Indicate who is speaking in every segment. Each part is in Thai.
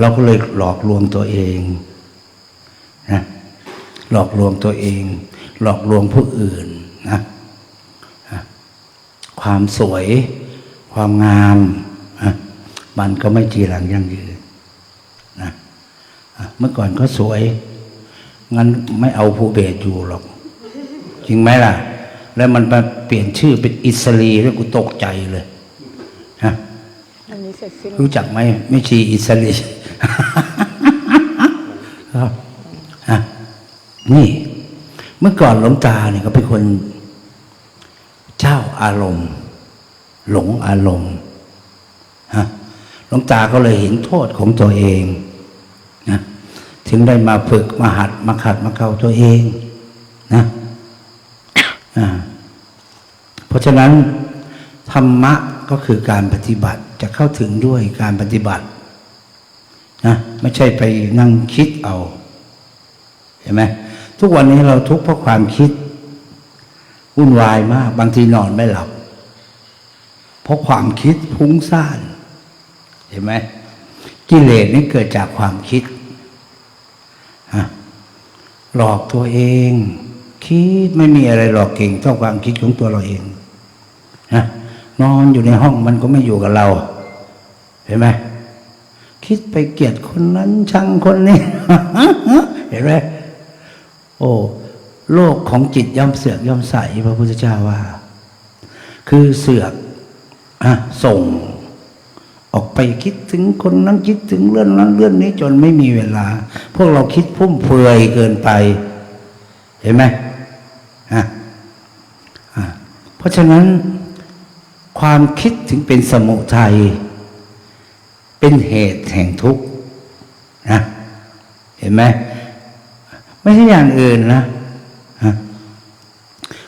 Speaker 1: เราก็เลยหลอกลวงตัวเองนะหลอกลวงตัวเอง หลอกลวงผู้อื่นนะความสวย ความงามมันก็ไม่จีรังยั่งยืนนะเมื่อก่อนก็สวย งั้นไม่เอาภูเบศอยู่หรอก จริงไหมล่ะ แล้วมันมาเปลี่ยนชื่อเป็นอิสรีแล้วกูตกใจเลย
Speaker 2: รู้จั
Speaker 1: กไหมไม่ชีอิสรีครับฮะนี่ เมื่อก่อนหลวงตาเนี่ยเขาเป็นคน เจ้าอารมณ์ หลงอารมณ์ฮะหลวงตาก็เลยเห็นโทษของตัวเองนะถึงได้มาฝึกมาหัดมาขัดมาเกาตัวเอง นะเพราะฉะนั้นธรรมะ ก็คือการปฏิบัติจะเข้าถึงด้วยการปฏิบัตินะไม่ใช่ไปนั่งคิดเอาเห็นไหมทุกวันนี้เราทุกข์เพราะความคิดวุ่นวายมาก บางทีนอนไม่หลับ เพราะความคิดพุ่งซ่านเห็นไหมกิเลสนี่เกิดจากความคิดหลอกตัวเอง คิดไม่มีอะไรหลอกเก่งเท่าความคิดของตัวเราเองนะ นอนอยู่ในห้องมันก็ไม่อยู่กับเรา เห็นไหมคิดไปเกลียดคนนั้นชังคนนี้ เห็นไหมโอ้โลกของจิตย่อมเสือกย่อมใสพระพุทธเจ้าว่า คือเสือกอะส่ง ออกไปคิดถึงคนนั้นคิดถึงเรื่องนั้นเรื่องนี้จนไม่มีเวลา พวกเราคิดพุ่มเฟือยเกินไป เห็นไหมอะอะเพราะฉะนั้น ความคิดถึงเป็นสมุทัย เป็นเหตุแห่งทุกข์นะเห็นไหมไม่ใช่อย่างอื่นนะ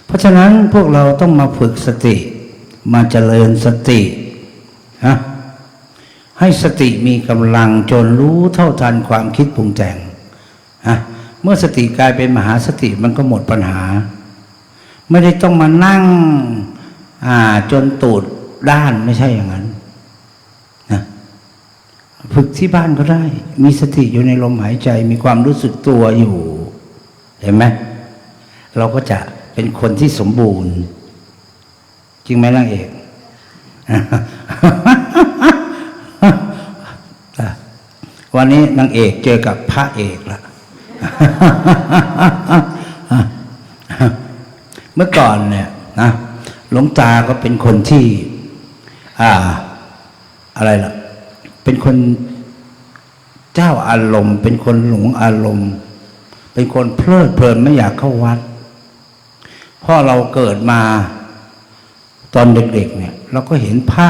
Speaker 1: เพราะฉะนั้นพวกเราต้องมาฝึกสติ มาเจริญสตินะให้สติมีกำลังจนรู้เท่าทันความคิดปรุงแต่งนะเมื่อสติกลายเป็นมหาสติมันก็หมดปัญหา ไม่ได้ต้องมานั่ง จนตูดด้านไม่ใช่อย่างนั้นนะฝึกที่บ้านก็ได้ มีสติอยู่ในลมหายใจ มีความรู้สึกตัวอยู่ เห็นไหมเราก็จะเป็นคนที่สมบูรณ์ จริงไหมนางเอกวันนี้นางเอกเจอกับพระเอกละเมื่อก่อนเนี่ยนะ หลวงตาก็เป็นคนที่ อ่า อะไรล่ะ เป็นคนเจ้าอารมณ์ เป็นคนหลงอารมณ์ เป็นคนเพลิดเพลินไม่อยากเข้าวัดเพราะเราเกิดมาตอนเด็ก ๆ เนี่ย เราก็เห็นพระ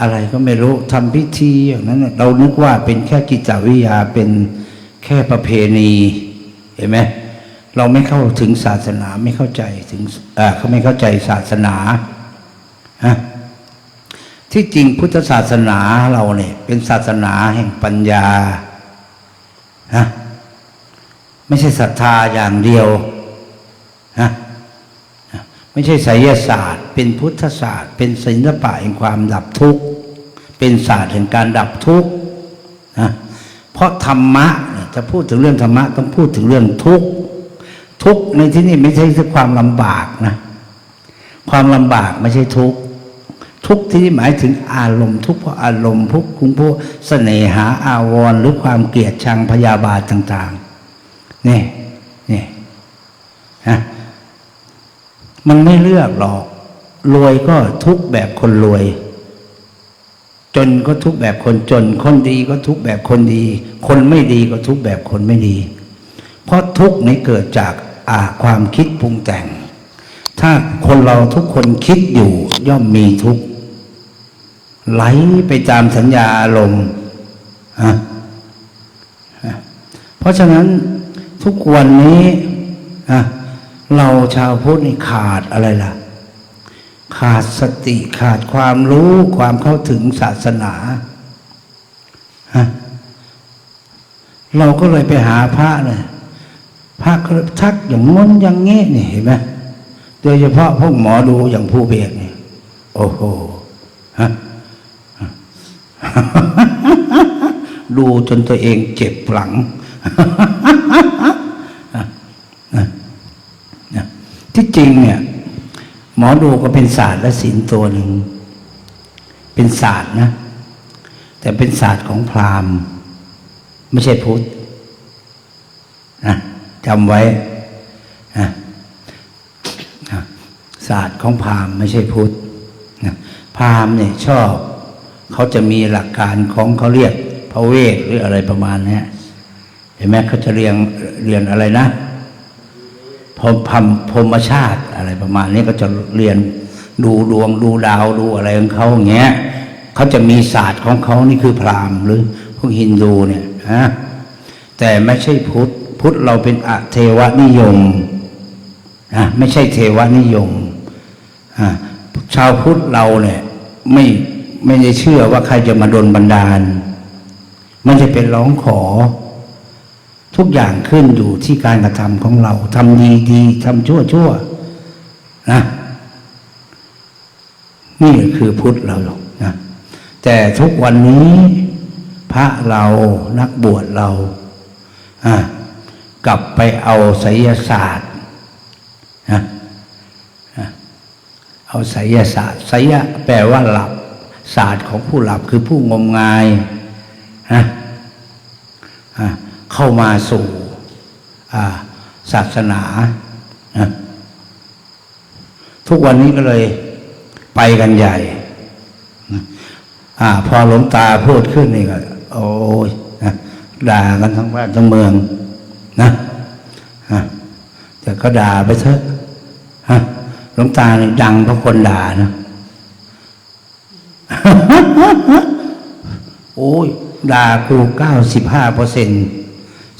Speaker 1: อะไรก็ไม่รู้ทำพิธีอย่างนั้น เรานึกว่าเป็นแค่กิจวิทยาเป็นแค่ประเพณี เห็นไหม เราไม่เข้าถึงศาสนาไม่เข้าใจถึงอ่าเขาไม่เข้าใจศาสนาฮะที่จริงพุทธศาสนาเราเนี่ยเป็นศาสนาแห่งปัญญาฮะไม่ใช่ศรัทธาอย่างเดียวฮะไม่ใช่ไสยศาสตร์ เป็นพุทธศาสตร์ เป็นศิลปะแห่งความดับทุกข์เป็นศาสตร์แห่งการดับทุกข์นะเพราะธรรมะจะพูดถึงเรื่องธรรมะต้องพูดถึงเรื่องทุกข์ ทุกในที่นี้ไม่ใช่แค่ความลำบากนะ ความลำบากไม่ใช่ทุก ทุกที่นี่หมายถึงอารมณ์ ทุกเพราะอารมณ์ทุกคุณผู้เสน่หาอาวรหรือความเกลียดชังพยาบาทต่าง ๆ นี่นี่นะมันไม่เลือกหรอก รวยก็ทุกแบบคนรวย จนก็ทุกแบบคนจน คนดีก็ทุกแบบคนดี คนไม่ดีก็ทุกแบบคนไม่ดี เพราะทุกนี้เกิดจาก ความคิดปรุงแต่ง ถ้าคนเราทุกคนคิดอยู่ย่อมมีทุกข์ไหลไปตามสัญญาอารมณ์ฮะเพราะฉะนั้นทุกวันนี้อะเราชาวพุทธนี่ขาดอะไรล่ะ ขาดสติขาดความรู้ความเข้าถึงศาสนาฮะเราก็เลยไปหาพระเลย พระก็ทักอย่างง้นอย่างเงี้นี่เห็นไหมโดยเฉพาะพวกหมอดูอย่างผู้เบียกนี่ยโอ้โหฮะดูจนตัวเองเจ็บหลังที่จริงเนี่ย หมอดูก็เป็นศาสตร์และศิลป์ตัวหนึ่ง เป็นศาสตร์นะ แต่เป็นศาสตร์ของพราหมณ์ ไม่ใช่พุทธนะ จำไว้นะศาสตร์ของพราหมณ์ไม่ใช่พุทธนะพราหมณ์เนี่ยชอบ เขาจะมีหลักการของเขาเรียกพระเวทหรืออะไรประมาณนี้เห็นไหมเขาจะเรียนเรียนอะไรนะพรมพรมพรมชาติอะไรประมาณนี้ก็จะเรียนดูดวงดูดาวดูอะไรของเขาอย่างเงี้ยเขาจะมีศาสตร์ของเขานี่คือพราหมณ์หรือพวกฮินดูเนี่ยฮะแต่ไม่ใช่พุทธ พุทธเราเป็นอเทวนิยมนะไม่ใช่เทวนิยมชาวพุทธเราเนี่ยไม่ไม่ได้เชื่อว่าใครจะมาดลบันดาล มันจะเป็นร้องขอ ทุกอย่างขึ้นอยู่ที่การกระทำของเราทำดีดีทำชั่วชั่วนะนี่คือพุทธเรานะแต่ทุกวันนี้พระเรานักบวชเรา อะ กลับไปเอาไสยศาสตร์นะเอาไสยศาสตร์ไสยแปลว่าหลับศาสตร์ของผู้หลับคือผู้งมงายนะเข้ามาสู่าศาสนานะทุกวันนี้ก็เลยไปกันใหญ่อพอหลวงตาพูดขึ้นนี่ก็ โอ้ยนะด่ากันทั้งบ้านทั้งเมือง นะฮะแต่ก็ด่าไปเถอะฮะหลวงตานี่ดังเพราะคนด่านะโอ้ยด่ากูเก้าสิบห้าเปอร์เซ็น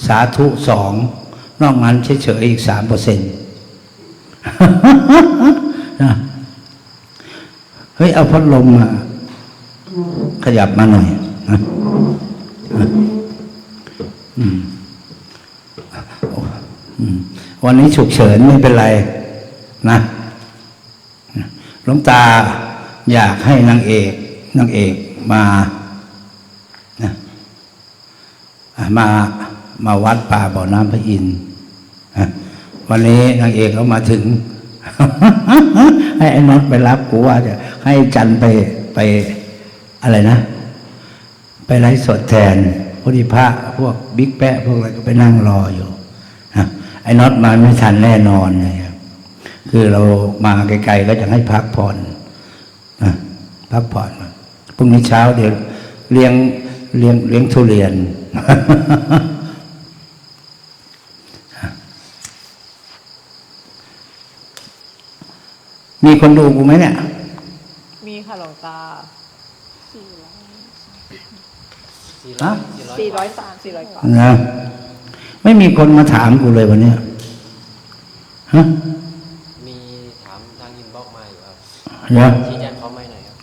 Speaker 1: สาธุสองนอกนั้นเฉยๆอีกสามเปอร์เซ็นต์เฮ้ย เอาพัดลมมาขยับมาหน่อยนะอืม วันนี้ฉุกเฉินไม่เป็นไรนะหลวงตาอยากให้นางเอกนางเอกมานะมามาวัดป่าบ่อน้ำพระอินทร์วันนี้นางเอกเขามาถึง ให้ไอ้น็อตไปรับกูว่าจะให้จันไปไปอะไรนะ ไปไลฟ์สดแทนพอดีพระพวกบิ๊กแปะพวกอะไรก็ไปนั่งรออยู่ ไอ้น็อตมาไม่ทันแน่นอนเลยครับคือเรามาไกลๆก็จะให้พักผ่อนนะพักผ่อนพรุ่งนี้เช้าเดี๋ยวเลี้ยงเลี้ยงเลี้ยงทุเรียนมีคนดูกูไหมเนี่ย
Speaker 2: มีค่ะหลวงตา
Speaker 1: ฮะ
Speaker 2: สี่ร้อยสามสี่ร้อยกว่า
Speaker 1: นะ ไม่มีคนมาถามกูเลยวันเนี้ยฮะ
Speaker 3: มีถามทางอินบ็อกซ์มาอยู่ครับ
Speaker 1: เดี๋ยว
Speaker 3: ชี้แจงเขาไม่หน่อยครับ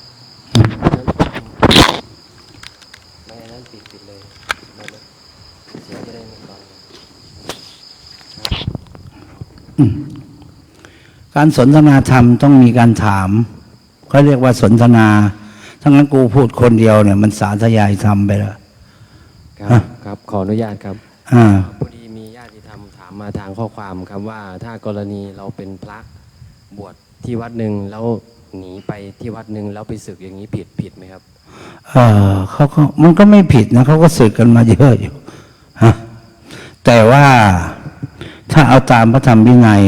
Speaker 3: ไม่อันนั้นปิดปิดเลยไม่เลยเสียงจะได้ไม่ตอน
Speaker 1: การสนทนาธรรมต้องมีการถามเขาเรียกว่าสนทนาทั้งนั้นกูพูดคนเดียวเนี่ย มันสาธยายธรรมไปแล้ว
Speaker 3: ครั
Speaker 1: ฮะ
Speaker 3: บครับ ขออนุญาตครับ
Speaker 1: อ่า
Speaker 3: พอดีมีญาติธรรมถามมาทางข้อความครับว่าถ้ากรณีเราเป็นพระบวชที่วัดหนึ่งแล้วหนีไปที่วัดหนึ่งแล้วไปศึกอย่างนี้ผิดผิดไหมครับ
Speaker 1: เออเขาก็มันก็ไม่ผิดนะเขาก็สึกกันมาเยอะอยู่ฮะแต่ว่าถ้าเอาตามพระธรรมวินัย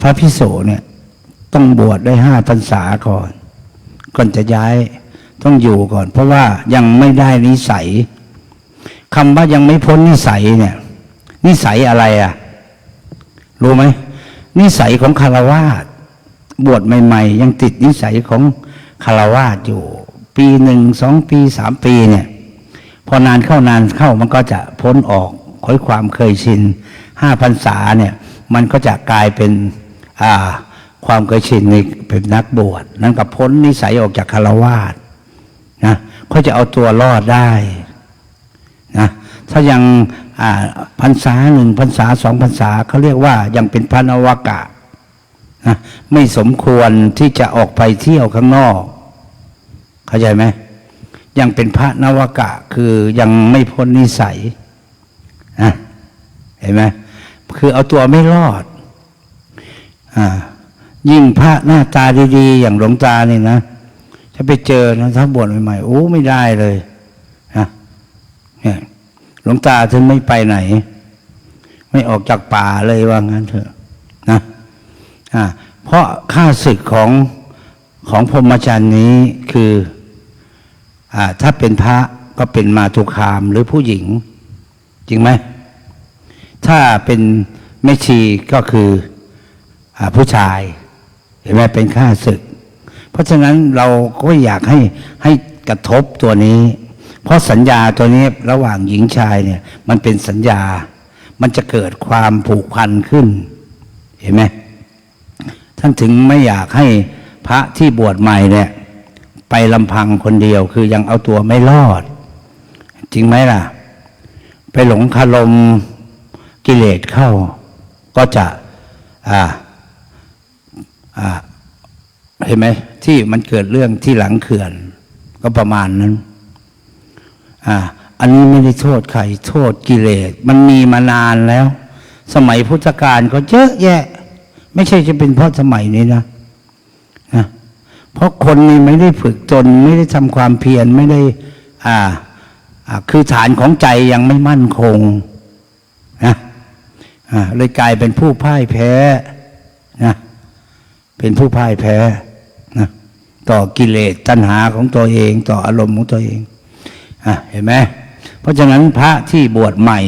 Speaker 1: พระพิโสเนี่ย ต้องบวชได้ห้าพรรษาก่อน ก่อนจะย้ายต้องอยู่ก่อน เพราะว่ายังไม่ได้นิสัย คำว่ายังไม่พ้นนิสัยเนี่ย นิสัยอะไรอะ รู้ไหมนิสัยของคารวาสบวชใหม่ ๆ ยังติดนิสัยของคารวาสอยู่ ปีหนึ่งสองปีสามปีเนี่ย พอนานเข้านานเข้ามันก็จะพ้นออกค่อยความเคยชินห้าพรรษาเนี่ย มันก็จะกลายเป็นอ่าความเคยชินในเป็นนักบวชนั่นก็พ้นนิสัยออกจากคารวาสนะเขาจะเอาตัวรอดได้ นะถ้ายังพรรษาหนึ่งพรรษาสองพรรษาเขาเรียกว่ายังเป็นพระนวากะนะไม่สมควรที่จะออกไปเที่ยวข้างนอก เข้าใจไหมยังเป็นพระนวากะคือยังไม่พ้นนิสัยนะเห็นไหมคือเอาตัวไม่รอดอยิ่งพระหน้าตาดี ๆ อย่างหลวงตานี่นะถ้าไปเจอนะถ้าบวชใหม่ๆโอ้ไม่ได้เลย หลวงตาถึงไม่ไปไหน ไม่ออกจากป่าเลยว่างั้นเถอะนะอ่าเพราะข้าศึกของของพรหมจรรย์นี้คืออ่าถ้าเป็นพระก็เป็นมาตุคามหรือผู้หญิง จริงไหม ถ้าเป็นแม่ชีก็คืออาผู้ชาย เห็นไหมเป็นข้าศึก เพราะฉะนั้นเราก็อยากให้ให้กระทบตัวนี้ เพราะสัญญาตัวนี้ระหว่างหญิงชายเนี่ยมันเป็นสัญญา มันจะเกิดความผูกพันขึ้น เห็นไหมท่านถึงไม่อยากให้พระที่บวชใหม่เนี่ยไปลำพังคนเดียว คือยังเอาตัวไม่รอด จริงไหมล่ะ ไปหลงคารมกิเลสเข้า ก็จะ อ่า อ่า เห็นไหมที่มันเกิดเรื่องที่หลังเขื่อน ก็ประมาณนั้น อ่าอันนี้ไม่ได้โทษใครโทษกิเลส มันมีมานานแล้ว สมัยพุทธกาลก็เยอะแยะ ไม่ใช่จะเป็นเพราะสมัยนี้นะนะเพราะคนนี่ไม่ได้ฝึกตนไม่ได้ทำความเพียรไม่ได้ อ่าอ่าคือฐานของใจยังไม่มั่นคงนะอ่าเลยกลายเป็นผู้พ่ายแพ้นะเป็นผู้พ่ายแพ้นะต่อกิเลสตัณหาของตัวเอง ต่ออารมณ์ของตัวเอง อะเห็นไหมเพราะฉะนั้นพระที่บวชใหม่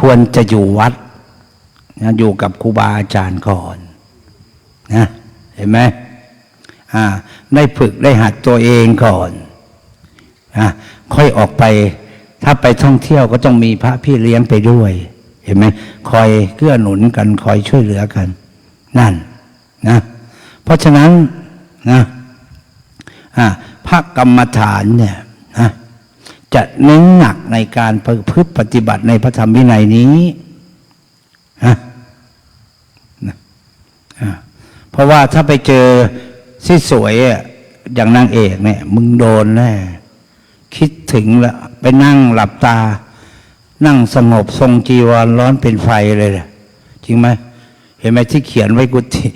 Speaker 1: ควรจะอยู่วัดนะอยู่กับครูบาอาจารย์ก่อนนะเห็นไหมอ่าได้ฝึกได้หัดตัวเองก่อนนะค่อยออกไป ถ้าไปท่องเที่ยวก็ต้องมีพระพี่เลี้ยงไปด้วย เห็นไหมคอยเกื้อหนุนกันคอยช่วยเหลือกัน นั่นนะเพราะฉะนั้นนะพระกรรมฐานเนี่ย นะจะเน้นหนักในการประพฤติปฏิบัติในพระธรรมวินัยนี้นะนะเพราะว่าถ้าไปเจอที่สวยอย่างนางเอกเนี่ย มึงโดนแน่คิดถึงล้วไปนั่งหลับตา นั่งสงบทรงจีวรร้อนเป็นไฟเลยแหละจริงไหมเห็นไหมที่เขียนไว้กุฏิ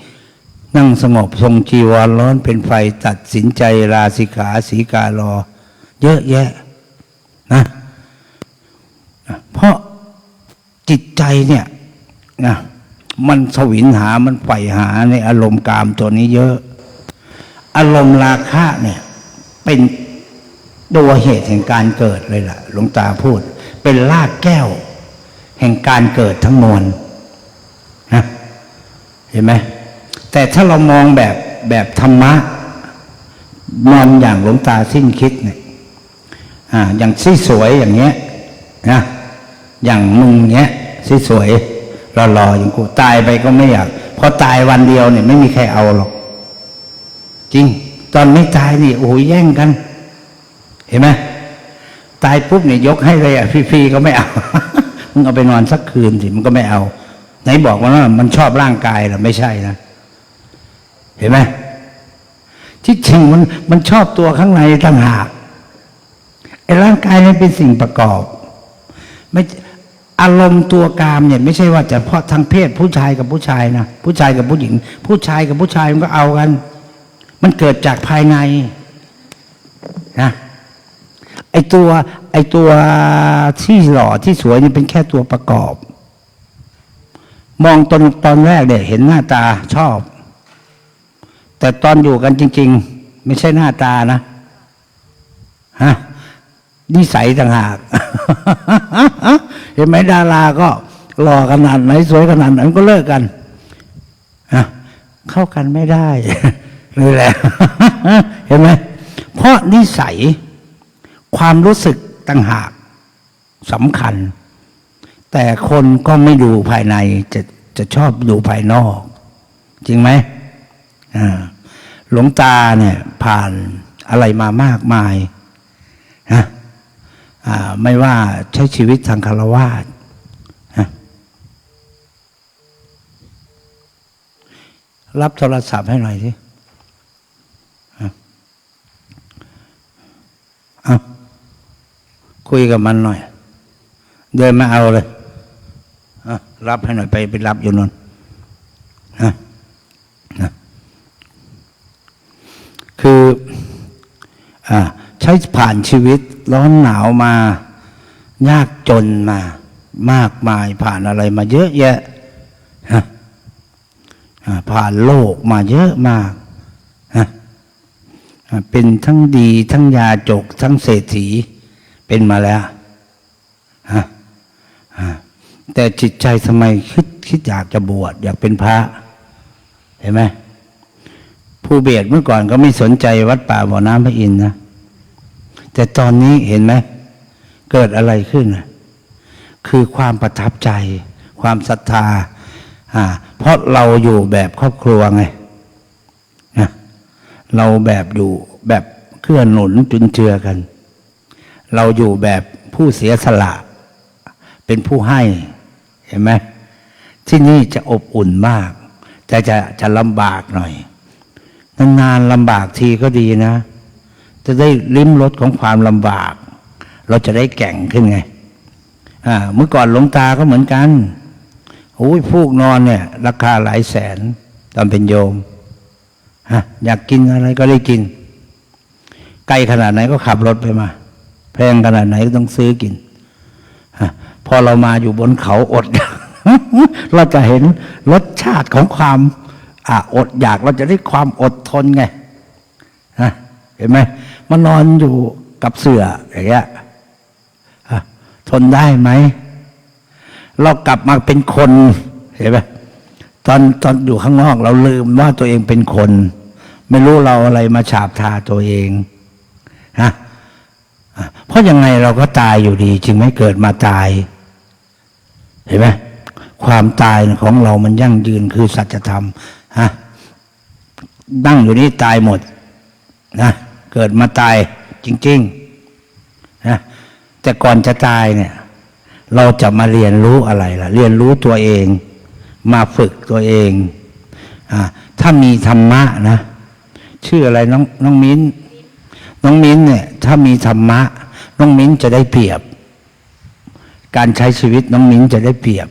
Speaker 1: นั่งสงบทรงจีวรร้อนเป็นไฟ ตัดสินใจลาสิกขาสีการอ เยอะแยะนะเพราะจิตใจเนี่ยนะมันสวินหามันใฝ่หาในอารมณ์กามตัวนี้เยอะ อารมณ์ราคะเนี่ย เป็นตัวเหตุแห่งการเกิดเลยล่ะ หลวงตาพูด เป็นรากแก้ว แห่งการเกิดทั้งมวลนะเห็นไหมแต่ถ้าเรามองแบบแบบธรรมะมองอย่างหลวงตาสิ้นคิดเนี่ย อ่าอย่างซี่สวยอย่างเงี้ยนะอย่างมึงเงี้ยซี่สวยรอๆอย่างกูตายไปก็ไม่อยากพอตายวันเดียวเนี่ยไม่มีใครเอาหรอก จริง ตอนไม่ตายนี่โอ้ยแย่งกัน เห็นไหมตายปุ๊บเนี่ยยกให้เลยอะฟรีๆก็ไม่เอา มึงเอาไปนอนสักคืนสิมันก็ไม่เอา ไหนบอกว่ามันชอบร่างกายเหรอไม่ใช่นะเห็นไหมที่จริงมันมันชอบตัวข้างในต่างหาก ร่างกายนี่เป็นสิ่งประกอบ ไม่อารมณ์ตัวกามเนี่ย ไม่ใช่ว่าจะเพราะทางเพศผู้ชายกับผู้ชายนะผู้ชายกับผู้หญิง ผู้ชายกับผู้ชายมันก็เอากัน มันเกิดจากภายในนะไอตัว ไอตัวที่หล่อที่สวยนี่เป็นแค่ตัวประกอบ มองตอนตอนแรกเนี่ยเห็นหน้าตาชอบ แต่ตอนอยู่กันจริง ๆ ไม่ใช่หน้าตานะฮะ นิสัยต่างหาก เห็นไหมดาราก็หล่อขนาดไหนสวยขนาดไหนก็เลิกกันเข้ากันไม่ได้เลยแหละเห็นไหมเพราะนิสัยความรู้สึกต่างหากสำคัญ แต่คนก็ไม่ดูภายในจะจะชอบดูภายนอก จริงไหมหลวงตาเนี่ยผ่านอะไรมามากมายนะ ไม่ว่าใช้ชีวิตทางคารวะรับโทรศัพท์ให้หน่อยสิคุยกับมันหน่อย เดินมาเอาเลยรับให้หน่อยไปไปรับอยู่นนฮะนะคือ อ่า ใช้ผ่านชีวิตร้อนหนาวมา ยากจนมา มากมายผ่านอะไรมาเยอะแยะผ่านโลกมาเยอะมากเป็นทั้งดีทั้งยาจก ทั้งเศรษฐีเป็นมาแล้วแต่จิตใจทำไมคิดคิดอยากจะบวชอยากเป็นพระ เห็นไหมผู้เบียดเมื่อก่อนก็ไม่สนใจวัดป่าบ่อน้ำพระอินทร์นะ แต่ตอนนี้เห็นไหมเกิดอะไรขึ้น คือความประทับใจ ความศรัทธาเพราะเราอยู่แบบครอบครัวไงเราแบบอยู่แบบเคลื่อนหนุนจุนเจือกัน เราอยู่แบบผู้เสียสละ เป็นผู้ให้เห็นไหมที่นี่จะอบอุ่นมาก แต่จะจะลำบากหน่อยนานๆลำบากทีก็ดีนะ จะได้ลิ้มรสของความลำบาก เราจะได้แก่งขึ้นไงอ่าเมื่อก่อนหลวงตาก็เหมือนกันโอ้ยฟูกนอนเนี่ย ราคาหลายแสนตอนเป็นโยมฮะอยากกินอะไรก็ได้กิน ไกลขนาดไหนก็ขับรถไปมา แพงขนาดไหนก็ต้องซื้อกินฮะพอเรามาอยู่บนเขาอด เราจะเห็นรสชาติของความออดอยากเราจะได้ความอดทนไงฮะ เห็นไหมมานอนอยู่กับเสืออย่างเงี้ยทนได้ไหม เรากลับมาเป็นคนเห็นไหมตอนตอนอยู่ข้างนอก เราลืมว่าตัวเองเป็นคน ไม่รู้เราอะไรมาฉาบทาตัวเองฮะอะเพราะยังไงเราก็ตายอยู่ดี จึงไม่เกิดมาตาย เห็นไหมความตายของเรามันยั่งยืนคือสัจธรรมฮะนั่งอยู่นี่ตายหมดนะ เกิดมาตายจริงๆนะแต่ก่อนจะตายเนี่ย เราจะมาเรียนรู้อะไรล่ะ เรียนรู้ตัวเอง มาฝึกตัวเองอ่าถ้ามีธรรมะนะชื่ออะไรน้องน้องมิ้น น้องมิ้นเนี่ย ถ้ามีธรรมะ น้องมิ้นจะได้เปรียบ การใช้ชีวิตน้องมิ้นจะได้เปรียบ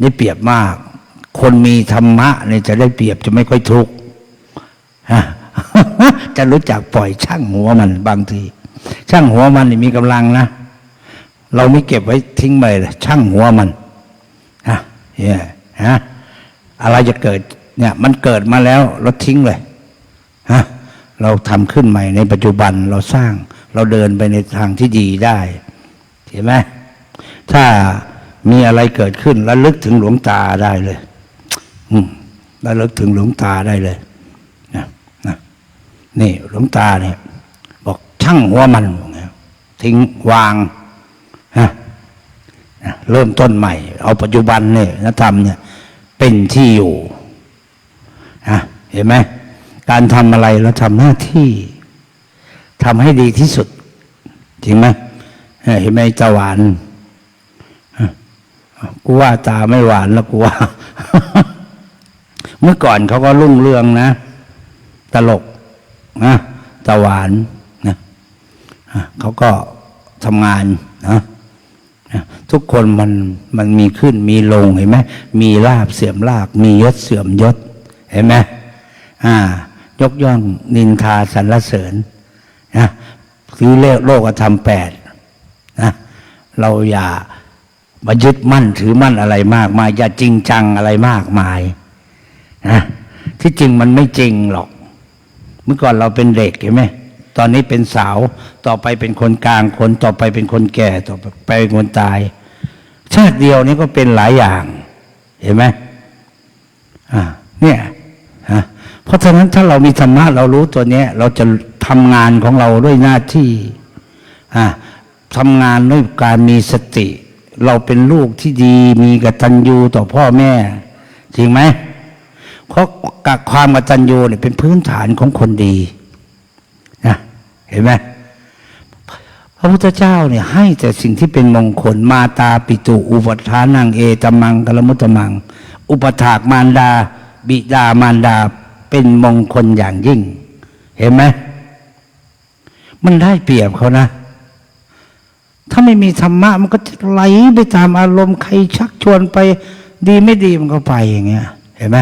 Speaker 1: ได้เปรียบมาก คนมีธรรมะเนี่ยจะได้เปรียบจะไม่ค่อยทุกข์ จะรู้จักปล่อยช่างหัวมันบางที ช่างหัวมันมีกำลังนะ เราไม่เก็บไว้ทิ้งไปเลยช่างหัวมันฮะเนี่ยฮะอะไรจะเกิดเนี่ย มันเกิดมาแล้วเราทิ้งเลยฮะเราทำขึ้นใหม่ในปัจจุบันเราสร้าง เราเดินไปในทางที่ดีได้เห็นไหมถ้ามีอะไรเกิดขึ้นแล้วลึกถึงหลวงตาได้เลย อืมแล้วลึกถึงหลวงตาได้เลย นี่หลวงตาเนี่ยบอกช่างหัวมันบอกแล้วทิ้งวางฮะเริ่มต้นใหม่ เอาปัจจุบันเนี่ยนะธรรมเนี่ย เป็นที่อยู่ฮะเห็นไหมการทำอะไรเราทำหน้าที่ทำให้ดีที่สุด จริงไหมเห็นไหมตาหวานกูว่าตาไม่หวานแล้วกูว่า เมื่อก่อนเขาก็รุ่งเรืองนะ ตลก นะตาหวานนะเขาก็ทำงานนะนะทุกคนมันมันมีขึ้นมีลงเห็นไหมมีลาบเสื่อมลาบมียศเสื่อมยศเห็นไหมอ่ายกย่องนินทาสรรเสริญนะคือเลโลกธรรมแปดนะเราอย่ามายึดมั่นถือมั่นอะไรมากมาย อย่าจริงจังอะไรมากมายนะที่จริงมันไม่จริงหรอก เมื่อก่อนเราเป็นเด็กเห็นไหมตอนนี้เป็นสาวต่อไปเป็นคนกลางคนต่อไปเป็นคนแก่ต่อไปเป็นคนตาย ชาติเดียวนี้ก็เป็นหลายอย่าง เห็นไหมอ่าเนี่ยฮะเพราะฉะนั้นถ้าเรามีธรรมะเรารู้ตัวเนี้ย เราจะทำงานของเราด้วยหน้าที่อ่าทำงานด้วยการมีสติ เราเป็นลูกที่ดี มีกตัญญูต่อพ่อแม่ จริงไหม เพราะกับความกตัญญูเนี่ยเป็นพื้นฐานของคนดีนะเห็นไหมพระพุทธเจ้าเนี่ยให้แต่สิ่งที่เป็นมงคลมาตาปิตุอุปทานังเอตมังกลมุตมัง อุปถากมารดา บิดามารดาเป็นมงคลอย่างยิ่ง เห็นไหมมันได้เปรียบเขานะ ถ้าไม่มีธรรมะ มันก็จะไหลไปตามอารมณ์ใครชักชวนไป ดีไม่ดีมันก็ไปอย่างเงี้ย เห็นไหม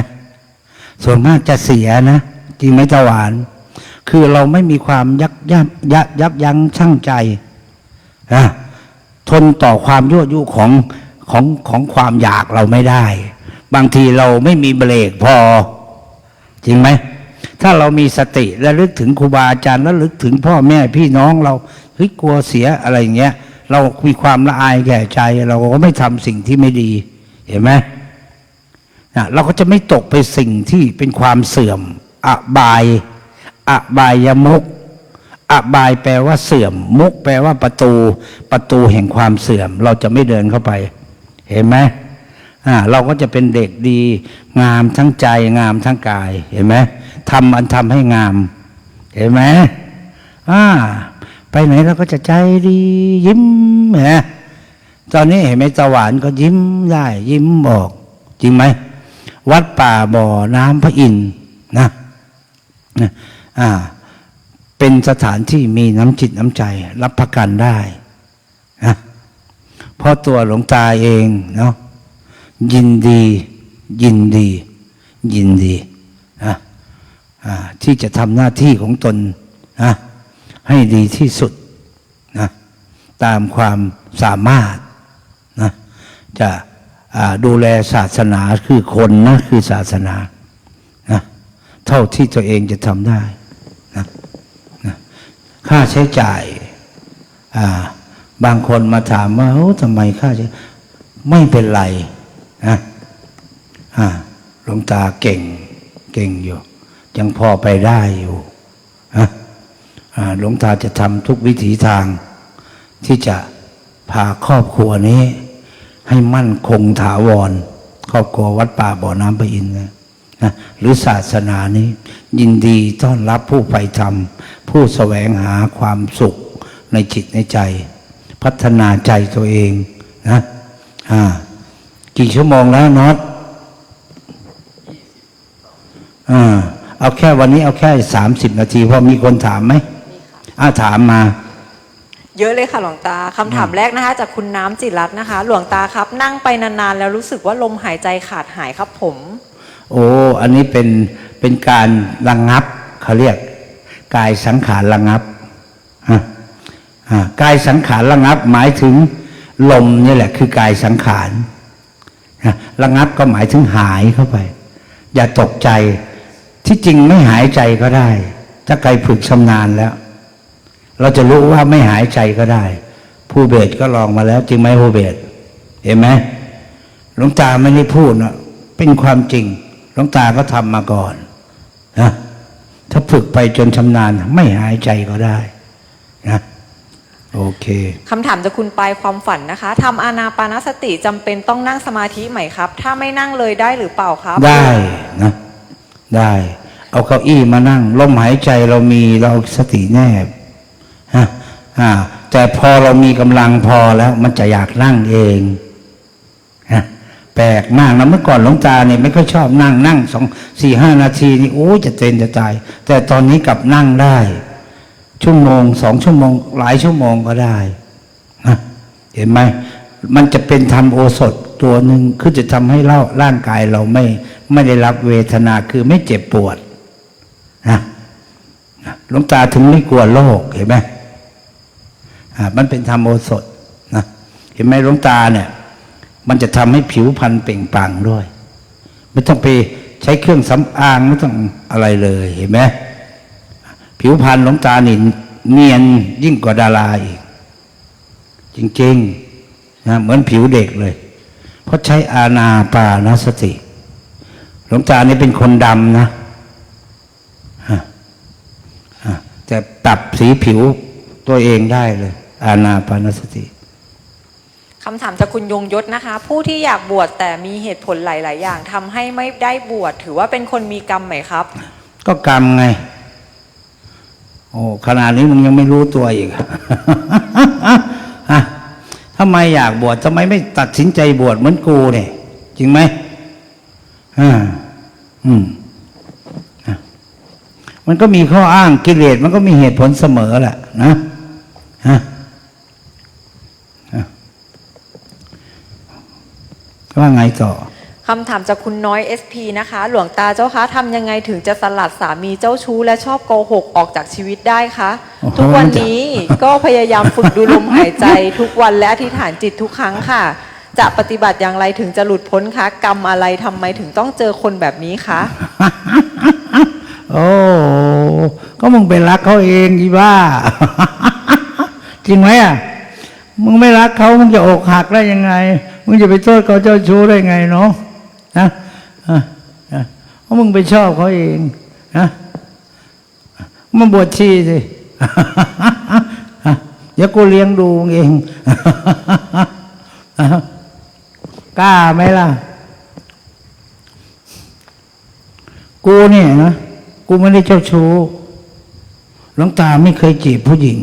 Speaker 1: ส่วนมากจะเสียนะจริงไหมตาหวาน คือเราไม่มีความยักยับยับยับยั้งชั่งใจนะทนต่อความยั่วยุของของของความอยากเราไม่ได้ บางทีเราไม่มีเบรกพอ จริงไหมถ้าเรามีสติและลึกถึงครูบาอาจารย์และลึกถึงพ่อแม่พี่น้องเราเฮ้ยกลัวเสียอะไรอย่างเงี้ย เรามีความละอายแก่ใจ เราก็ไม่ทำสิ่งที่ไม่ดี เห็นไหม นะเราก็จะไม่ตกไปสิ่งที่เป็นความเสื่อม อบาย อบายมุก อบายแปลว่าเสื่อม มุกแปลว่าประตู ประตูแห่งความเสื่อม เราจะไม่เดินเข้าไป เห็นไหมเราก็จะเป็นเด็กดี งามทั้งใจงามทั้งกาย เห็นไหมทำอันทำให้งาม เห็นไหมอ่าไปไหนเราก็จะใจดียิ้มเห็นไหมตอนนี้เห็นไหมตาหวานก็ยิ้มได้ ยิ้มบอก จริงไหม วัดป่าบ่อน้ำพระอินทร์นะนะอ่าเป็นสถานที่มีน้ำจิตน้ำใจ รับประกันได้นะเพราะตัวหลวงตาเองเนาะยินดี ยินดี ยินดีนะอ่าที่จะทำหน้าที่ของตนนะให้ดีที่สุดนะตามความสามารถนะจะ ดูแลศาสนาคือคนนะคือศาสนานะเท่าที่ตัวเองจะทำได้นะนะค่าใช้จ่ายาบางคนมาถามว่าโอ้ทำไมค่าใช้ไม่เป็นไรนะหลวงตาเก่งเก่งอยู่ ยังพอไปได้อยู่นะหลวงตาจะทำทุกวิถีทางที่จะพาครอบครัวนี้ ให้มั่นคงถาวรครอบครัววัดป่าบ่อน้ำพระอินทร์นะหรือศาสนานี้ ยินดีต้อนรับผู้ไปธรรม ผู้แสวงหาความสุขในจิตในใจ พัฒนาใจตัวเองนะอ่ากี่ชั่วโมงแล้วน็อตอ่าเอาแค่วันนี้เอาแค่สามสิบนาทีเพราะมีคนถามไหมอ่าถามมา
Speaker 2: เยอะเลยค่ะหลวงตาคำถามแรกนะคะ จากคุณน้ำจิรัตน์นะคะ หลวงตาครับ นั่งไปนานๆ แล้วรู้สึกว่าลมหายใจขาดหายครับผม
Speaker 1: โอ้อันนี้เป็นเป็นการระงงับเขาเรียก กายสังขารระงงับฮะอ่ากายสังขารระงงับ หมายถึงลมนี่แหละ คือกายสังขารนะระงงับก็หมายถึงหายเข้าไป อย่าตกใจที่จริงไม่หายใจก็ได้ ถ้าใครฝึกชำนาญแล้ว เราจะรู้ว่าไม่หายใจก็ได้ ผู้เบสก็ลองมาแล้ว จริงไหมผู้เบสเห็นไหมหลวงตาไม่ได้พูดนะเป็นความจริงหลวงตาก็ทำมาก่อนนะถ้าฝึกไปจนชำนาญ ไม่หายใจก็ได้นะโอเค
Speaker 2: คำถามจากคุณปลายความฝันนะคะทำอานาปานสติจำเป็นต้องนั่งสมาธิไหมครับ ถ้าไม่นั่งเลยได้หรือเปล่าครับ
Speaker 1: ได้นะได้ เอาเก้าอี้มานั่งลมหายใจเรามีเราเอาสติแนบฮะอ่า แต่พอเรามีกำลังพอแล้วมันจะอยากนั่งเองแปลกมากนะเมื่อก่อนหลวงตาเนี่ยไม่ค่อยชอบนั่งนั่งสองสี่ห้านาทีนี่โอ้จะเต้นจะตาย แต่ตอนนี้กลับนั่งได้ ชั่วโมงสองชั่วโมง หลายชั่วโมงก็ได้นะเห็นไหมมันจะเป็นธรรมโอสถตัวหนึ่งคือจะทำให้เราร่างกายเราไม่ไม่ได้รับเวทนาคือไม่เจ็บปวดนะหลวงตาถึงไม่กลัวโรคเห็นไหม มันเป็นธรรมโอสถนะเห็นไหมหลวงตาเนี่ย มันจะทำให้ผิวพรรณเปล่งปลั่งด้วย ไม่ต้องไปใช้เครื่องสำอางไม่ต้องอะไรเลยเห็นไหมผิวพรรณหลวงตานี่เนียนยิ่งกว่าดาราอีก จริงๆนะเหมือนผิวเด็กเลย เพราะใช้อาณาปานสติ หลวงตานี่เป็นคนดำนะฮะฮะแต่ปรับสีผิวตัวเองได้เลย อาณาปานสติ
Speaker 2: คำถามจากคุณยงยศนะคะ ผู้ที่อยากบวชแต่มีเหตุผลหลาย ๆ อย่างทำให้ไม่ได้บวชถือว่าเป็นคนมีกรรมไหมครับ
Speaker 1: ก็กรรมไง โอ้ขนาดนี้มึงยังไม่รู้ตัวอีกฮะทำไมอยากบวชทำไมไม่ตัดสินใจบวชเหมือนกูเนี่ยจริงไหมอ่าอืมอะมันก็มีข้ออ้างกิเลสมันก็มีเหตุผลเสมอแหละนะฮะ ว่าไงต่อ
Speaker 2: คำถามจากคุณน้อย SP นะคะ หลวงตาเจ้าคะทำยังไงถึงจะสลัดสามีเจ้าชู้และชอบโกหกออกจากชีวิตได้คะ
Speaker 1: โอ้โห
Speaker 2: ทุกวันนี้ก็พยายามฝึกดูลมหายใจ ทุกวันและอธิษฐานจิตทุกครั้งค่ะ จะปฏิบัติอย่างไรถึงจะหลุดพ้นคะ กรรมอะไรทำไมถึงต้องเจอคนแบบนี้คะ
Speaker 1: โอ้ก็มึงไปรักเขาเองอีบ้า จริงไหมอะมึงไม่รักเขามึงจะอกหักได้ยังไง มึงจะไปโทษเขาเจ้าชู้ได้ไงเนาะนะอะเพราะมึงไปชอบเขาเองนะมาบวชชีสิเดี๋ยวกูเลี้ยงดูเองกล้าไหมล่ะ กูเนี่ยนะกูไม่ได้เจ้าชู้หลวงตาไม่เคยจีบผู้หญิง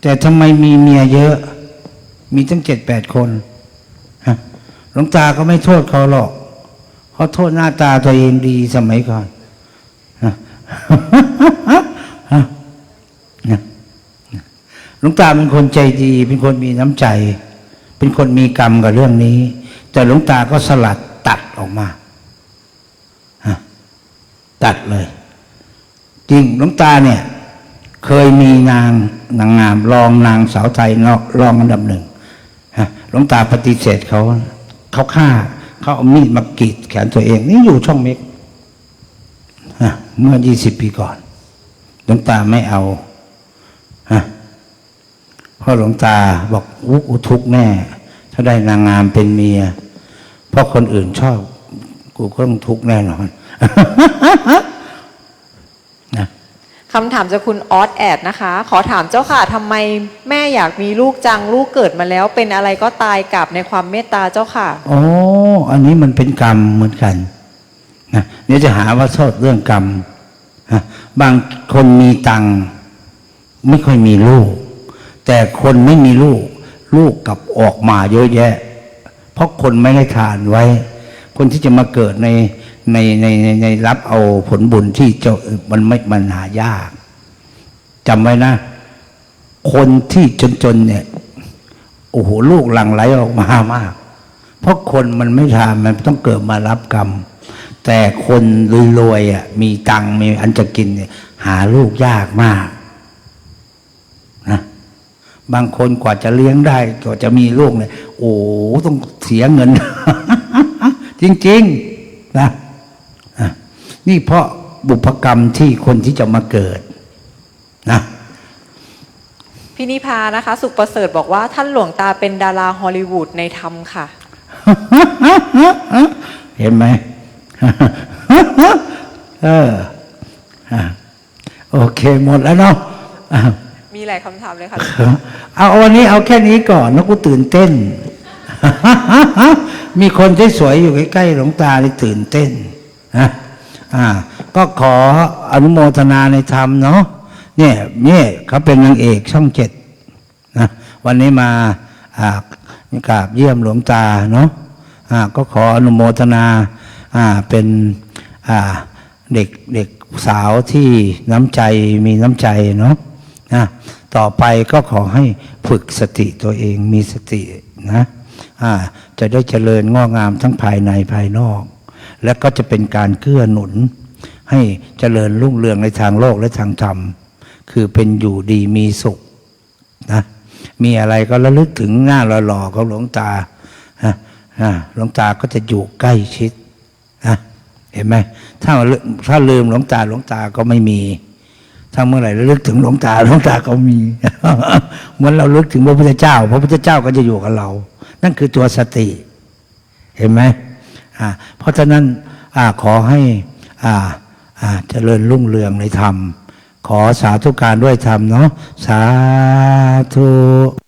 Speaker 1: แต่ทำไมมีเมียเยอะ มีตั้งเจ็ดแปดคน หลวงตาก็ไม่โทษเขาหรอก เขาโทษหน้าตาตัวเองดีสมัยก่อนหลวงตาเป็นคนใจดี เป็นคนมีน้ำใจ เป็นคนมีกรรมกับเรื่องนี้ แต่หลวงตาก็สลัดตัดออกมาตัดเลย จริงหลวงตาเนี่ย เคยมีนางนางงามรองนางสาวไทยนอกรองอันดับหนึ่งหลวงตาปฏิเสธเขา เขาฆ่า เขาเอามีดมากรีดแขนตัวเอง นี่อยู่ช่องเม็กเมื่อยี่สิบปีก่อน หลวงตาไม่เอาฮะเพราะหลวงตาบอกอุกอุทุกแน่ ถ้าได้นางงามเป็นเมีย เพราะคนอื่นชอบ กูก็ต้องทุกแน่นอน
Speaker 2: คำถามจากคุณออสแอดนะคะ ขอถามเจ้าค่ะทำไมแม่อยากมีลูกจังลูกเกิดมาแล้ว เป็นอะไรก็ตายกลับในความเมตตาเจ้าค่ะ
Speaker 1: อ้อันนี้มันเป็นกรรมเหมือนกันนะเดี๋ยวจะหาว่าโทษเรื่องกรรมนะบางคนมีตังค์ไม่ค่อยมีลูก แต่คนไม่มีลูก ลูกกลับออกมาเยอะแยะ เพราะคนไม่ได้ทานไว้ คนที่จะมาเกิดใน ในในในในรับเอาผลบุญที่เจ้ามันไม่มันหายากจำไว้นะ คนที่จนๆเนี่ยโอ้โหลูกหลั่งไหลออกมามาก เพราะคนมันไม่ทานมันต้องเกิดมารับกรรม แต่คนรวยๆอะมีตังมีอันจะกินเนี่ยหาลูกยากมากนะบางคนกว่าจะเลี้ยงได้กว่าจะมีลูกเนี่ยโอ้โหต้องเสียเงิน จริง ๆ นะ นี่เพราะบุพกรรมที่คนที่จะมาเกิดนะ
Speaker 2: พี่นิพานะคะ สุขประเสริฐบอกว่าท่านหลวงตาเป็นดาราฮอลลีวูดในธรรมค่ะ
Speaker 1: เห็นไหมเอออะโอเคหมดแล้วเนาะอะ
Speaker 2: มีหลายคำถามเลยค่ะ
Speaker 1: เอาวันนี้เอาแค่นี้ก่อนนะกูตื่นเต้น มีคนที่สวยๆอยู่ใกล้ๆหลวงตาเลยตื่นเต้นนะ อ่า ก็ขออนุโมทนาในธรรมเนาะเนี่ยเนี่ยเขาเป็นนางเอกช่องเจ็ดนะวันนี้มาอ่ากราบเยี่ยมหลวงตาเนาะอ่าก็ขออนุโมทนาอ่าเป็นอ่าเด็กเด็กสาวที่น้ำใจมีน้ำใจเนาะนะต่อไปก็ขอให้ฝึกสติตัวเองมีสตินะอ่าจะได้เจริญงอกงามทั้งภายในภายนอก และก็จะเป็นการเกื้อหนุน ให้เจริญรุ่งเรืองในทางโลกและทางธรรม คือเป็นอยู่ดีมีสุขนะมีอะไรก็ระลึกถึงหน้าหล่อๆของหลวงตาฮะหลวงตาก็จะอยู่ใกล้ชิดนะเห็นไหมถ้าถ้าลืมหลวงตาหลวงตาก็ไม่มีถ้าเมื่อไหร่ระลึกถึงหลวงตาหลวงตาก็มีเหมือนเราลึกถึงพระพุทธเจ้า พระพุทธเจ้าก็จะอยู่กับเรา นั่นคือตัวสติ เห็นไหม เพราะฉะนั้นอขอให้เจริญรุ่งเรืองในธรรม ขอสาธุการด้วยธรรมเนาะสาธุ